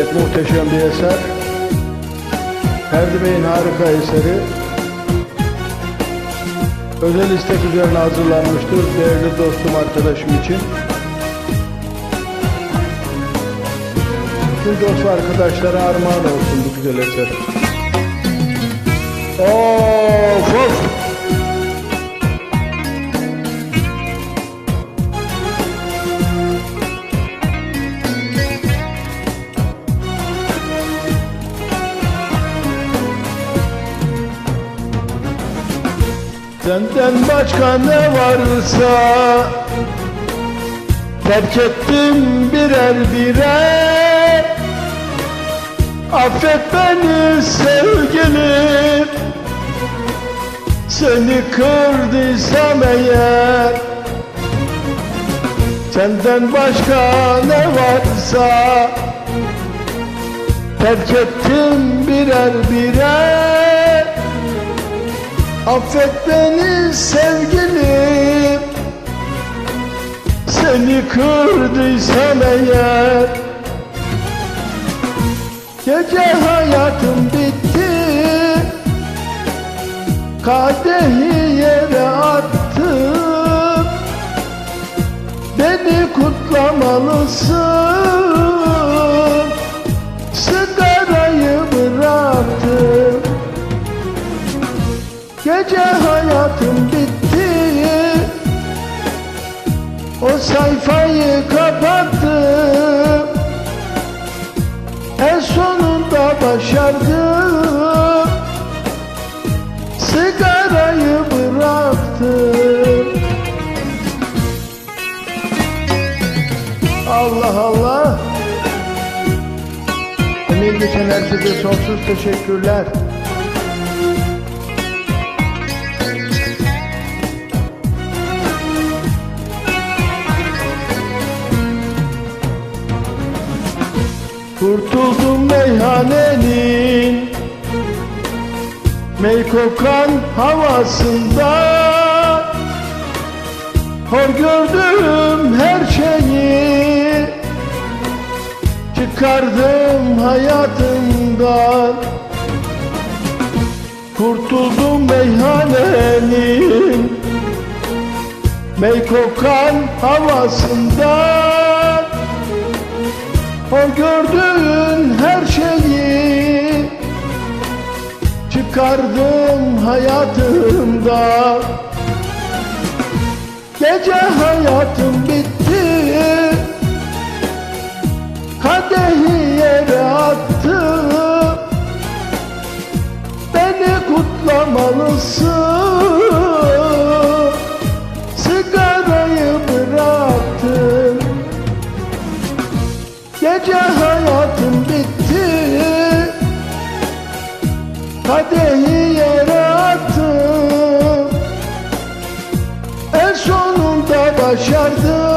Evet muhteşem bir eser. Ferdi Bey'in harika eseri. Özel istek üzerine hazırlanmıştır değerli dostum arkadaşım için. Bütün dost arkadaşlara armağan olsun bu güzel eser. Of of! Senden başka ne varsa Terk ettim birer birer Affet beni sevgilim Seni kırdıysam eğer Senden başka ne varsa Terk ettim birer birer Affet beni sevgilim. Seni kırdıysam eğer. Gece hayatım bitti. Kadehi yere attım. Beni kutlamalısın sayfayı kapattım. En sonunda başardım. Sigarayı bıraktım. Allah Allah. Emeği geçen herkese sonsuz teşekkürler. Kurtuldum meyhanenin. Mey kokan havasından Hor gördüm her şeyi. Çıkardım hayatımdan. Kurtuldum meyhanenin. Mey kokan havasından o gördüğün Çıkardım hayatımda. Gece hayatım bitti. Kadehi yere attım Beni kutlamalısın sonunda başardım.